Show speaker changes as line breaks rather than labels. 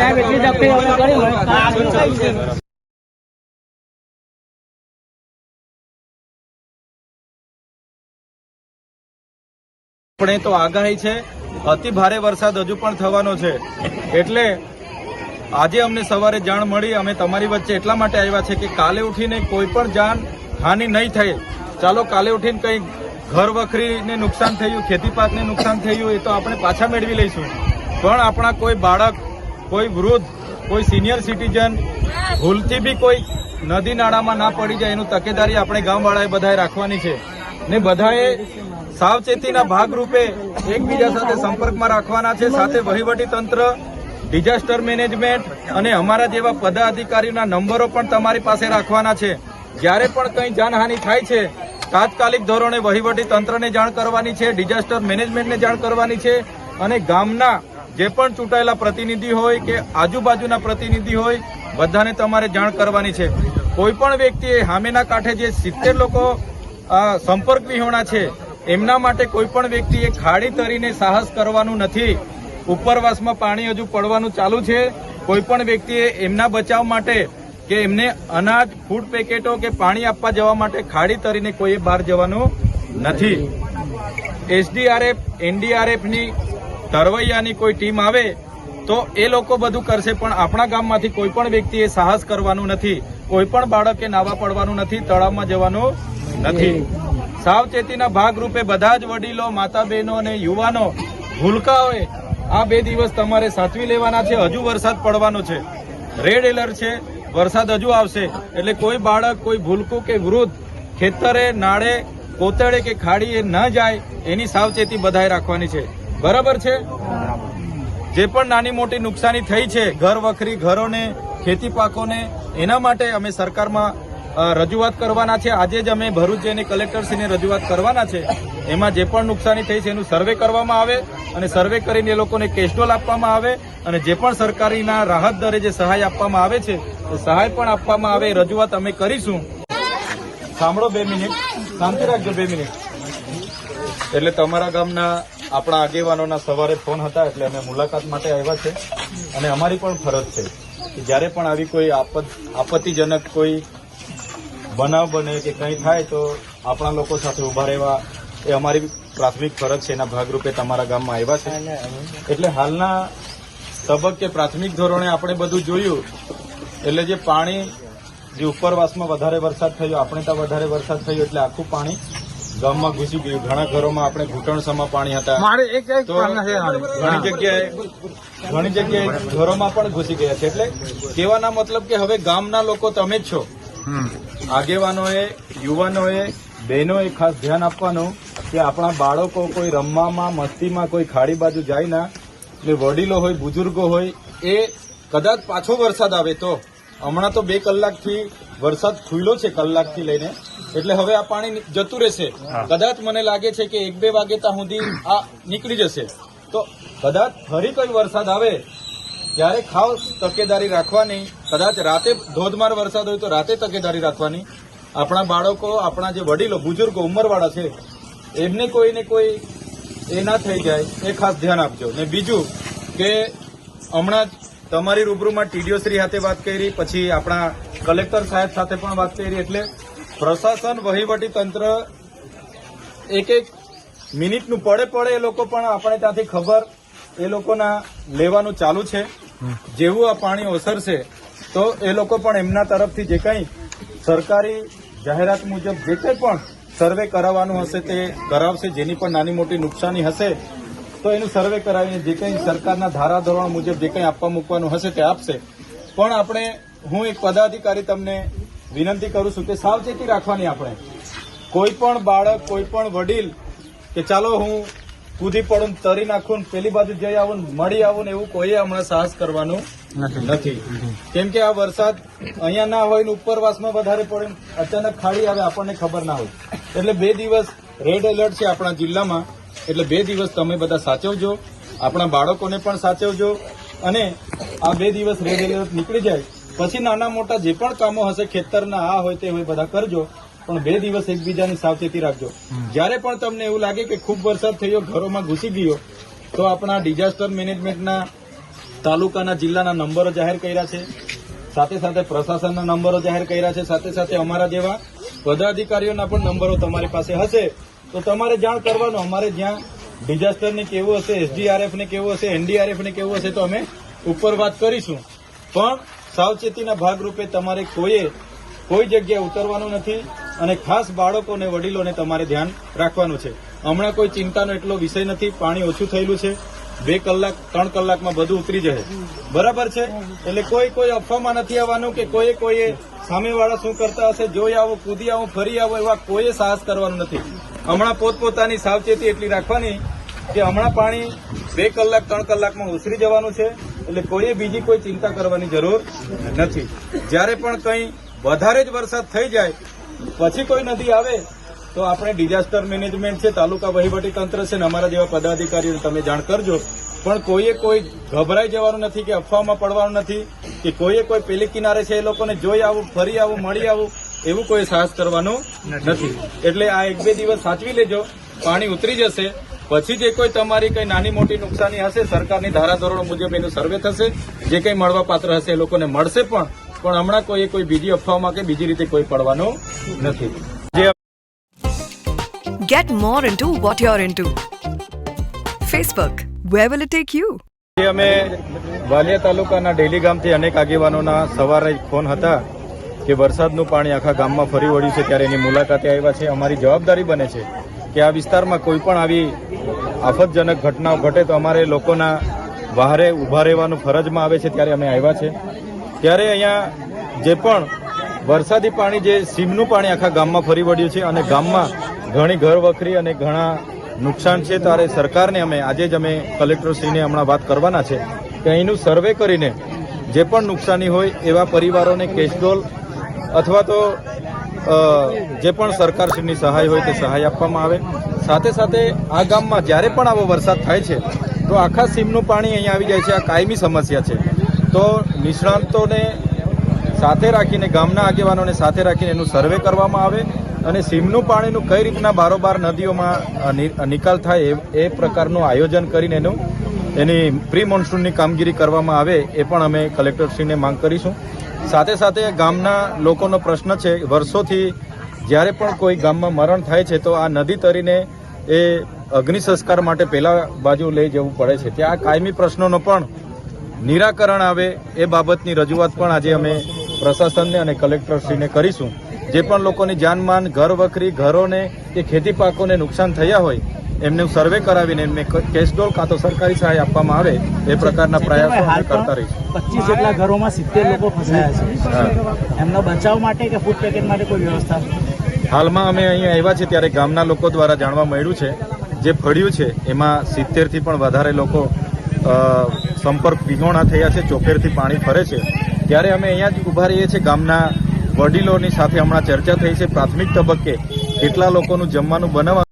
સાહેબ એટલી તકલીફ કરી
આપણે તો આગાહી છે અતિ ભારે વરસાદ હજુ પણ થવાનો છે. એટલે આજે અમને સવારે જાણ મળી અમે તમારી વચ્ચે એટલા માટે આવ્યા છે કે કાલે ઉઠીને કોઈ પણ જાન હાનિ નહીં થાય. ચાલો કાલે ઉઠીને કંઈ ઘર વખરીને નુકસાન થયું ખેતી પાકને નુકસાન થયું એ તો આપણે પાછા મેળવી લઈશું. પણ આપણા કોઈ બાળક, કોઈ વૃદ્ધ, કોઈ સિનિયર સિટીઝન ભૂલથી બી કોઈ નદી નાળામાં ના પડી જાય, એનું તકેદારી આપણે ગામવાળાએ બધાએ રાખવાની છે. ને બધાએ સાવચેતીના ભાગરૂપે એકબીજા સાથે સંપર્કમાં રાખવાના છે. સાથે વહીવટી તંત્ર, ડિઝાસ્ટર મેનેજમેન્ટ અને અમારા જેવા પદાધિકારીના નંબરો પણ તમારી પાસે રાખવાના છે. જ્યારે પણ કંઈ જાનહાનિ થાય છે, તાત્કાલિક ધોરણે વહીવટી તંત્રને જાણ કરવાની છે, ડિઝાસ્ટર મેનેજમેન્ટને જાણ કરવાની છે અને ગામના જે પણ ચૂંટાયેલા પ્રતિનિધિ હોય કે આજુબાજુના પ્રતિનિધિ હોય, બધાને તમારે જાણ કરવાની છે. કોઈ પણ વ્યક્તિએ હામેના કાંઠે જે સિત્તેર લોકો સંપર્ક વિહોણા છે, એમના માટે કોઈ પણ વ્યક્તિએ ખાડી તરીને સાહસ કરવાનું નથી. ઉપરવાસમાં પાણી હજુ પડવાનું ચાલુ છે. કોઈ પણ વ્યક્તિએ એમના બચાવ માટે કે એમને અનાજ, ફૂડ પેકેટો કે પાણી આપવા જવા માટે ખાડી તરીને કોઈએ બહાર જવાનું નથી. એસડીઆરએફ, એનડીઆરએફની તરવૈયાની કોઈ ટીમ આવે, તો એ લોકો બધું કરશે, પણ આપણા ગામમાંથી કોઈ પણ વ્યક્તિએ સાહસ કરવાનું નથી, કોઈ પણ બાળકે નાવા પડવાનું નથી, તળાવમાં જવાનું નથી. સાવચેતીના ભાગરૂપે બધા જ વડીલો માતા બહેનો અને યુવાનો ભૂલકાઓએ આ બે દિવસ તમારે સાચવી લેવાના છે, હજુ વરસાદ પડવાનો છે. રેડ એલર્ટ છે, વરસાદ હજુ આવશે, એટલે કોઈ બાળક, કોઈ ભૂલકું કે વૃદ્ધ ખેતરે, નાળે, કોતળે કે ખાડીએ ન જાય, એની સાવચેતી બધાએ રાખવાની છે. બરાબર છે? જે પણ નાની મોટી નુકસાની થઈ છે, ઘર વખરી, ઘરોને, ખેતી પાકોને, એના માટે અમે સરકારમાં રજૂઆત કરવાના છે. આજે જ અમે ભરૂચ જઈને કલેક્ટરશ્રીને રજૂઆત કરવાના છે. એમાં જે પણ નુકસાની થઈ છે એનું સર્વે કરવામાં આવે અને સર્વે કરીને એ લોકોને કેસ્ટોલ આપવામાં આવે અને જે પણ સરકારીના રાહત દરે જે સહાય આપવામાં આવે છે, એ સહાય પણ આપવામાં આવે. રજૂઆત અમે કરીશું. સાંભળો બે મિનિટ. શાંતિ રાખજો બે મિનિટ. એટલે તમારા ગામના આપણા આગેવાનોના સવારે ફોન હતા એટલે અમે મુલાકાત માટે આવ્યા છે. અને અમારી પણ ફરજ છે કે જ્યારે પણ આવી કોઈ આપત આપત્તિજનક કોઈ બનાવ બને કે કંઈ થાય તો આપણા લોકો સાથે ઊભા રહેવા એ અમારી પ્રાથમિક ફરજ છે. એના ભાગરૂપે તમારા ગામમાં આવ્યા છે. એટલે હાલના તબક્કે પ્રાથમિક ધોરણે આપણે બધું જોયું. એટલે જે પાણી, જે ઉપરવાસમાં વધારે વરસાદ થયો, આપણે ત્યાં વધારે વરસાદ થયો એટલે આખું પાણી ગામમાં ઘૂસી ગયું. ઘણા ઘરોમાં આપણે ઘૂંટણસમાં પાણી હતા.
મારે એક એક
ઘણી જગ્યાએ ઘણી જગ્યાએ ઘરોમાં પણ ઘૂસી ગયા છે. એટલે કહેવાના મતલબ કે હવે ગામના લોકો તમે જ છો. આગેવાનોએ યુવાનોએ બહેનોએ ખાસ ધ્યાન આપવાનું કે આપણા બાળકો કોઈ રમવામાં મસ્તીમાં કોઈ ખાડી બાજુ જાય ના. એટલે વડીલો હોય બુજુર્ગો હોય એ કદાચ પાછો વરસાદ આવે તો. હમણાં તો બે કલાકથી વરસાદ ખુલ્લો છે કલાકથી લઈને. એટલે હવે આ પાણી જતું રહેશે. કદાચ મને લાગે છે કે એક બે વાગે ત્યાં સુધી આ નીકળી જશે. તો કદાચ ફરી કોઈ વરસાદ આવે ત્યારે ખાસ તકેદારી રાખવાની કદાચ રાતે ધોધમાર વરસાદ હોય તો રાતે તકેદારી રાખવાની. આપણા બાળકો આપણા જે વડીલો બુજુર્ગો ઉંમરવાળા છે એમને કોઈને કોઈ એ ના થઈ જાય એ ખાસ ધ્યાન આપજો. ને બીજું કે હમણાં તમારી રૂબરૂમાં ટીડીઓ શ્રી સાથે વાત કરી, પછી આપણા કલેક્ટર સાહેબ સાથે પણ વાત કરી, એટલે પ્રશાસન, વહીવટી તંત્ર એક એક મિનિટનું પડે પડે એ લોકો પણ આપણે ત્યાંથી ખબર એ લોકોના લેવાનું ચાલુ છે. જેવું આ પાણી ઓસરશે, તો એ લોકો પણ એમના તરફથી જે કંઈ સરકારી જાહેરાત મુજબ જે કંઈ પણ સર્વે કરાવવાનું હશે તે કરાવશે, જેની પણ નાની મોટી નુકસાની હશે તો એનું સર્વે કરાવીને જે કંઈ સરકારના ધારાધોરણ મુજબ જે કંઈ આપવા મૂકવાનું હશે તે આપશે. પણ આપણે હું એક પદાધિકારી તમને વિનંતી કરું છું કે સાવચેતી રાખવાની આપણે. કોઈ પણ બાળક કોઈ પણ વડીલ કે ચાલો હું કૂદી પડું તરી નાખું ને પેલી બાજુ જઈ આવું મળી આવું ને એવું કોઈએ હમણાં સાહસ કરવાનું નથી. કેમ કે આ વરસાદ અહીંયા ના હોય ને ઉપરવાસમાં વધારે પડે ને અચાનક ખાડી આવે આપણને ખબર ના હોય. એટલે બે દિવસ રેડ એલર્ટ છે આપણા જિલ્લામાં. એટલે બે દિવસ તમે બધા સાચવજો આપણા બાળકોને પણ સાચવજો અને આ બે દિવસ રેડ નીકળી જાય. પછી નાના મોટા જે પણ કામો હશે ખેતરના આ હોય તે હોય બધા કરજો પણ બે દિવસ એકબીજાની સાવચેતી રાખજો. જ્યારે પણ તમને એવું લાગે કે ખૂબ વરસાદ થયો ઘરોમાં ઘૂસી ગયો તો આપણા ડિઝાસ્ટર મેનેજમેન્ટના તાલુકાના જિલ્લાના નંબરો જાહેર કર્યા છે. સાથે સાથે પ્રશાસનના નંબરો જાહેર કર્યા છે. સાથે સાથે અમારા જેવા પદાધિકારીઓના પણ નંબરો તમારી પાસે હશે. તો તમારે જાણ કરવાનું, અમારે જ્યાં ડિઝાસ્ટરને કેવું હશે એસડીઆરએફને કેવું હશે એનડીઆરએફને કેવું હશે તો અમે ઉપર વાત કરીશું. પણ સાવચેતીના ભાગરૂપે તમારે કોઈએ કોઈ જગ્યાએ ઉતરવાનું નથી અને ખાસ બાળકો અને વડીલોને તમારે ધ્યાન રાખવાનું છે. હમણાં કોઈ ચિંતાનો એટલો વિષય નથી, પાણી ઓછું થયેલું છે, બે કલાક, ત્રણ કલાકમાં બધું ઉતરી જશે બરાબર છે? એટલે કોઈ કોઈ અફવામાં નથી આવવાનું કે કોઈએ કોઈએ સામેવાળા શું કરતા હશે, જોઈ આવો, કૂદી આવો, ફરી આવો, એવા કોઈએ સાહસ કરવાનું નથી. હમણાં પોતપોતાની સાવચેતી એટલી રાખવાની કે હમણાં પાણી બે કલાક, ત્રણ કલાકમાં ઉછરી જવાનું છે એટલે કોઈએ બીજી કોઈ ચિંતા કરવાની જરૂર નથી. જ્યારે પણ કંઈ વધારે જ વરસાદ થઈ જાય, પછી કોઈ નદી આવે, તો આપણે ડિઝાસ્ટર મેનેજમેન્ટ છે, તાલુકા વહીવટી તંત્ર છે ને અમારા જેવા પદાધિકારીઓને તમે જાણ કરજો. પણ કોઈએ કોઈ ગભરાઈ જવાનું નથી કે અફવામાં પડવાનું નથી કે કોઈએ કોઈ પેલી કિનારે છે એ લોકોને જોઈ આવું, ફરી આવું, મળી આવું એવું કોઈ સાહસ કરવાનું નથી એટલે આ એક બે દિવસ સાચવી લેજો પાણી ઉતરી જશે પછી જે કોઈ તમારી કઈ નાની મોટી નુકસાની હશે સરકારની ધારાધોરણો મુજબ એનું સર્વે થશે જે કંઈ મળવા પાત્ર હશે એ લોકોને મળશે પણ પણ હમણાં કોઈ કોઈ બીજી અફવામાં કે બીજી રીતે કોઈ પડવાનું નથી જે
get more into vote into. Facebook, where will it take you?
જે અમે વાલિયા તાલુકાના ડેલી ગામથી અનેક આગેવાનોના સવારે ફોન હતા કે વરસાદનું પાણી આખા ગામમાં ફરી વળ્યું છે ત્યારે એની મુલાકાતે આવ્યા છે. અમારી જવાબદારી બને છે કે આ વિસ્તારમાં કોઈ પણ આવી આફતજનક ઘટનાઓ ઘટે તો અમારે લોકોના વહારે ઊભા રહેવાનું ફરજમાં આવે છે ત્યારે અમે આવ્યા છે. ત્યારે અહીંયા જે પણ વરસાદી પાણી, જે સીમનું પાણી આખા ગામમાં ફરી વળ્યું છે અને ગામમાં ઘણી ઘર વખરી અને ઘણા નુકસાન છે, ત્યારે સરકારને અમે, આજે જ અમે કલેક્ટરશ્રીને હમણાં વાત કરવાના છે કે અહીંનું સર્વે કરીને જે પણ નુકસાની હોય એવા પરિવારોને કેશડોલ અથવા તો જે પણ સરકારશ્રીની સહાય હોય તે સહાય આપવામાં આવે. સાથે સાથે આ ગામમાં જ્યારે પણ આવો વરસાદ થાય છે, તો આખા સીમનું પાણી અહીંયા આવી જાય છે. આ કાયમી સમસ્યા છે. તો નિષ્ણાંતોને સાથે રાખીને, ગામના આગેવાનોને સાથે રાખીને એનું સર્વે કરવામાં આવે અને સીમનું પાણીનું કઈ રીતના બારોબાર નદીઓમાં નિકાલ થાય એ પ્રકારનું આયોજન કરીને એનું, એની પ્રી મોન્સૂનની કામગીરી કરવામાં આવે એ પણ અમે કલેક્ટરશ્રીને માંગ કરીશું. સાથે સાથે ગામના લોકોનો પ્રશ્ન છે, વર્ષોથી જ્યારે પણ કોઈ ગામમાં મરણ થાય છે, તો આ નદી તરીને એ અગ્નિ સંસ્કાર માટે પહેલા બાજુ લઈ જવું પડે છે. ત્યાં કાયમી પ્રશ્નોનો પણ નિરાકરણ આવે એ બાબતની રજૂઆત પણ આજે અમે પ્રશાસનને અને કલેક્ટરશ્રીને કરીશું. જે પણ લોકોની જાનમાન, ઘર વખરી, ઘરોને કે ખેતી પાકોને નુકસાન થયા હોય એમનું સર્વે કરાવીને એમને કેશડોલ કાં તો સરકારી સહાય આપવામાં આવે એ પ્રકારના પ્રયાસો હાલ કરતા રહીશું.
પચીસ જેટલા ઘરોમાં સિત્તેર લોકો ફસાયા છે. એમનો બચાવ માટે કે ફૂડ પેકેટ માટે કોઈ વ્યવસ્થા?
હાલમાં અમે અહીંયા આવ્યા છે ત્યારે ગામના લોકો દ્વારા જાણવા મળ્યું છે જે ફળ્યું છે એમાં સિત્તેરથી પણ વધારે લોકો સંપર્ક વિહોણા થયા છે ચોખેરથી પાણી ફરે છે. ત્યારે અમે અહીંયા જ ઊભા રહીએ છીએ ગામના વડીલોની સાથે હમણાં ચર્ચા થઈ છે પ્રાથમિક તબક્કે કેટલા લોકોનું જમવાનું બનાવવા